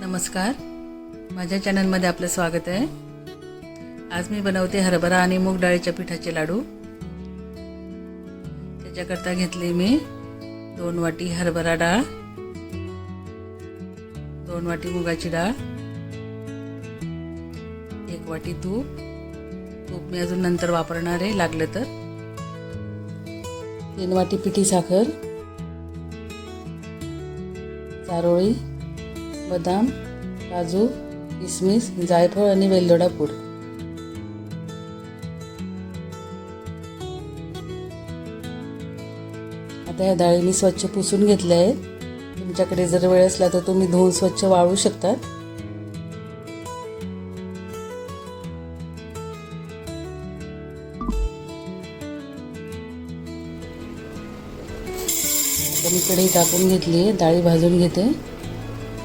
नमस्कार. माझ्या चॅनलमध्ये आपलं स्वागत आहे. आज मी बनवते हरभरा आणि मूग डाळीच्या पिठाचे लाडू. त्याच्याकरता घेतले मी दोन वाटी हरभरा डाळ दोन वाटी मुगाची डाळ एक वाटी तूप. तूप मी अजून नंतर वापरणार आहे लागलं तर. तीन वाटी पिठी साखर चारोळी बदाम काजू किसमिस जायफळ आणि वेलदोडा पूड. आता ह्या डाळी मी स्वच्छ पुसून घेतल्या आहेत तुमच्याकडे जर वेळ असला तर तुम्ही धुवून स्वच्छ वाळू शकतात मी कढई टाकून घेतली आहे. डाळी भाजून घेते.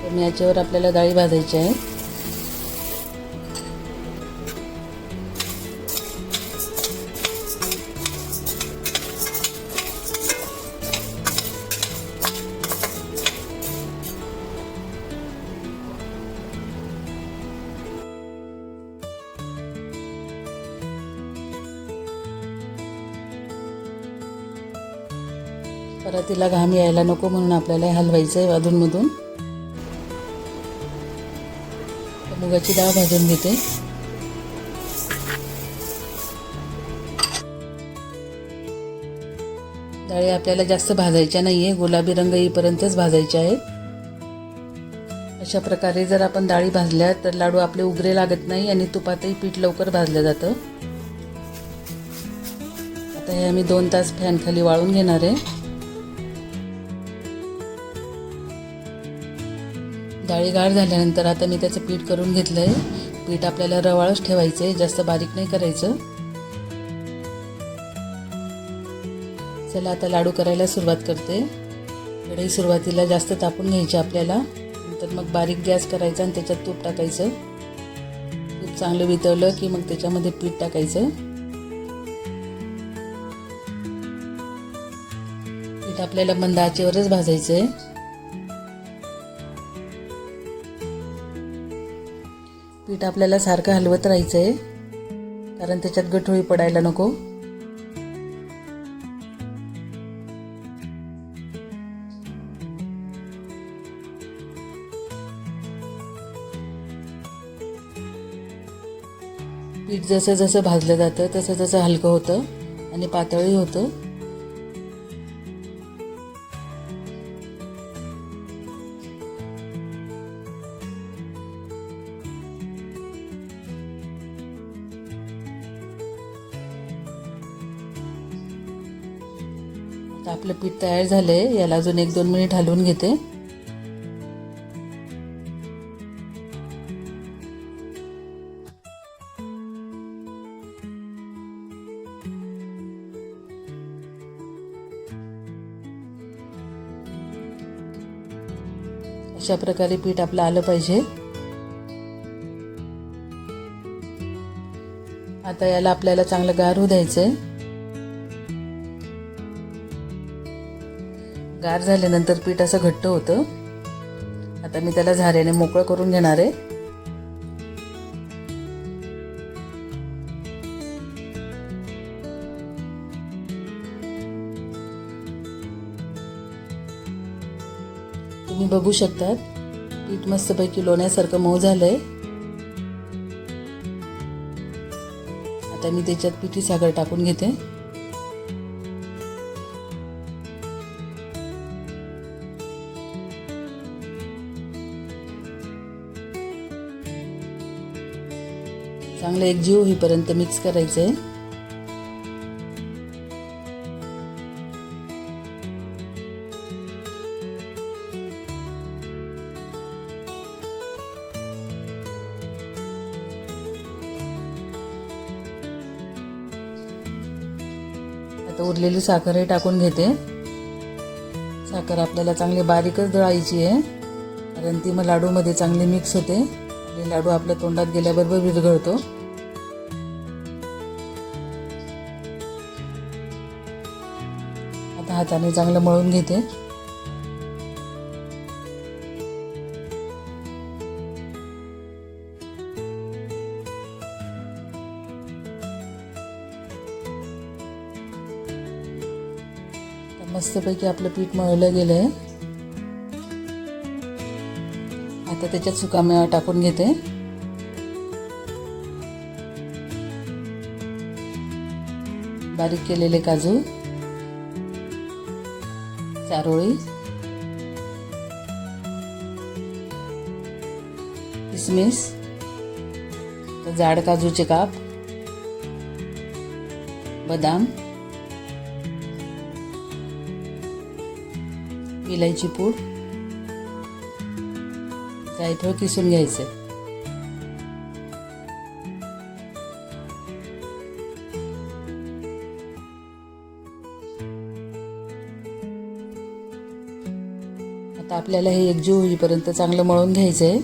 तर मी याच्यावर आपल्याला डाळी भाजायची आहे. परत तिला घाम यायला नको म्हणून आपल्याला हलवायचं आहे अधूनमधून. मुगाची डाळ भाजून घेते. डाळी आपल्याला जास्त भाजायच्या नाही आहे गुलाबी रंग येईपर्यंतच भाजायच्या आहेत. अशा प्रकारे जर आपण डाळी भाजल्या तर लाडू आपले उगरे लागत नाही आणि तुपातही पीठ लवकर भाजलं जातं. आता हे आम्ही दोन तास फॅनखाली वाळून घेणार आहे. डाळी गाळ झाल्यानंतर आता मी त्याचं पीठ करून घेतलं आहे पीठ आपल्याला रवाळच ठेवायचं आहे जास्त बारीक नाही करायचं. चला आता लाडू करायला सुरुवात करते. कढई सुरुवातीला जास्त तापून घ्यायची आपल्याला. नंतर मग बारीक गॅस करायचा आणि त्याच्यात तूप टाकायचं. तूप चांगलं वितळलं की मग त्याच्यामध्ये पीठ टाकायचं. पीठ आपल्याला मंद आचेवरच भाजायचं आहे पीठ आपल्याला सारखं हलवत राहायचं आहे कारण त्याच्यात गठोळी पडायला नको. पीठ जसं जसं भाजलं जातं तसं तसं हलकं होतं आणि पातळही होतं. तर आपलं पीठ तयार झालंय. याला अजून एक दोन मिनिट हलवून घेते. अशा प्रकारे पीठ आपलं आलं पाहिजे. आता याला आपल्याला चांगलं गार होऊ आहे गार झाल्यानंतर पीठ असं घट्ट होतं. आता मी त्याला झाऱ्याने मोकळं करून घेणार आहे. तुम्ही बघू शकतात पीठ मस्तपैकी लोण्यासारखं मऊ झालंय. आता मी त्याच्यात पिठी साखर टाकून घेते. चांगलं एकजीव होईपर्यंत मिक्स करायचं. आहे आता उरलेली साखरही टाकून घेते. साखर आपल्याला चांगली बारीकच दळायची आहे. कारण ती मग लाडूमध्ये चांगली मिक्स होते. आणि लाडू आपल्या तोंडात गेल्याबरोबर विरघळतो. हाताने चांगलं मळून घेते. मस्तपैकी आपलं पीठ मळलं गेलं आहे आता त्याच्यात सुकामेवा टाकून घेते. बारीक केलेले काजू. चारोळी किसमिस. जाड काजूचे काप. बदाम. इलायची पूड. जायफळ किसून घ्यायचं. आपल्याला हे एकजीव होईपर्यंत चांगलं मळून घ्यायचं आहे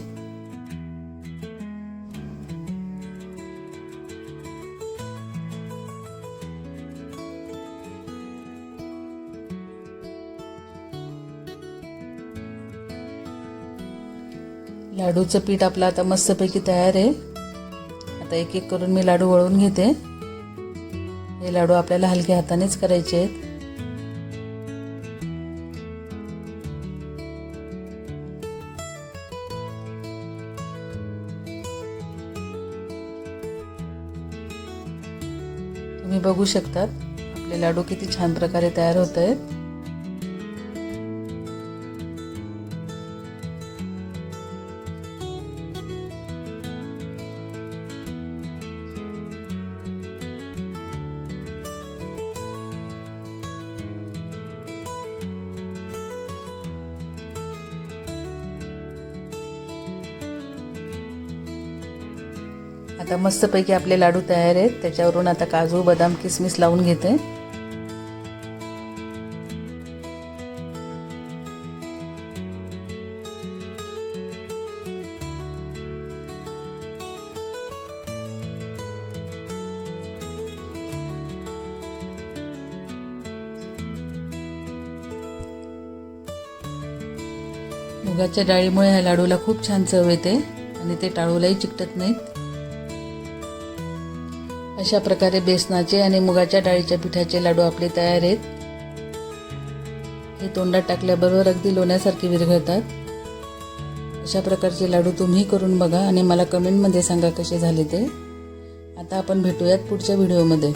लाडूचं पीठ आपलं आता मस्तपैकी तयार आहे. आता एक एक करून मी लाडू वळून घेते. हे लाडू आपल्याला हलक्या हातानेच करायचे आहेत. तुम्ही बघू शकतात. आपले लाडू किती छान प्रकारे तयार होत आहेत. आता मस्तपैकी आपले लाडू तयार आहेत. त्याच्यावरून आता काजू बदाम किसमिस लावून घेते. मुगाच्या डाळीमुळे ह्या लाडूला खूप छान चव येते आणि ते टाळूलाही चिकटत नाहीत. अशा प्रकारे बेसनाचे आणि मुगाच्या डाळीच्या पिठाचे लाडू आपले तयार आहेत. हे तोंडात टाकल्याबरोबर अगदी लोण्यासारखे विरघळतात. अशा प्रकारचे लाडू तुम्ही करून बघा आणि मला कमेंटमध्ये सांगा कसे झाले ते. आता आपण भेटूयात पुढच्या व्हिडिओमध्ये